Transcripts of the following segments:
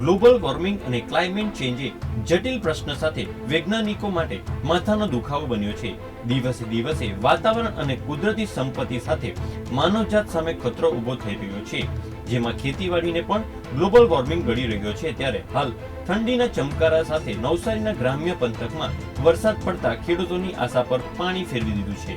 Global warming અને climate change જટિલ પ્રશ્ન સાથે વૈજ્ઞાનિકો માટે માથાનો દુખાવો બન્યો છે. દિવસે દિવસે વાતાવરણ અને કુદરતી સંપત્તિ સાથે માનવજાત સામે ખતરો ઊભો થઈ રહ્યો છે. જેમાં ખેતીવાડીને પણ ગ્લોબલ વોર્મિંગ ગળી રહ્યો છે ત્યારે હાલ ઠંડીના ચમકારા સાથે નવસારીના ગ્રામ્ય પંથકમાં વરસાદ પડતા ખેડૂતોની આશા પર પાણી ફેરવી દીધું છે.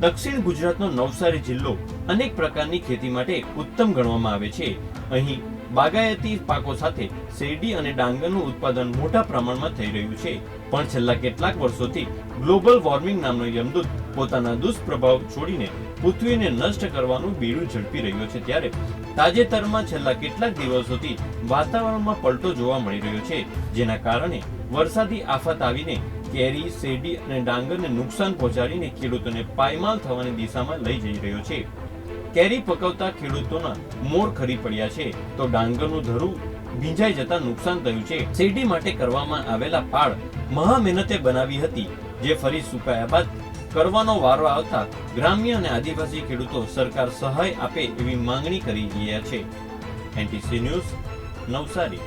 દક્ષિણ ગુજરાતનો નવસારી જિલ્લો અનેક પ્રકારની ખેતી માટે ઉત્તમ ગણવામાં આવે છે. અહીં બાગાયતી પાકો સાથે શેરડી અને ડાંગરનું ઉત્પાદન મોટા પ્રમાણમાં થઈ રહ્યું છે. પણ છેલ્લા કેટલાક વર્ષોથી ગ્લોબલ વોર્મિંગ નામનો યમદૂત પોતાના દુષ્પ્રભાવ છોડીને પૃથ્વીને નષ્ટ કરવાનું બીડું ઝડપી રહ્યો છે ત્યારે તાજેતરમાં છેલ્લા કેટલાક દિવસોથી વાતાવરણમાં પલટો જોવા મળી રહ્યો છે, જેના કારણે વરસાદી આફત આવીને કેરી, શેરડી અને ડાંગરને નુકસાન પહોંચાડીને ખેડૂતોને પાયમાલ થવાની દિશામાં લઈ જઈ રહ્યો છે. કેરી પકવતા ખેડૂતોના મોર ખરી પડ્યા છે. તો ડાંગરનું ધરું ભીંજાઈ જતા નુકસાન થયું છે. શેરડી માટે કરવામાં આવેલા પાળ મહા મહેનતે બનાવી હતી, જે ફરી સુકાયા બાદ કરવાનો વારો આવતા ગ્રામ્ય અને આદિવાસી ખેડૂતો સરકાર સહાય આપે એવી માંગણી કરી રહ્યા છે. NTC news Navsari.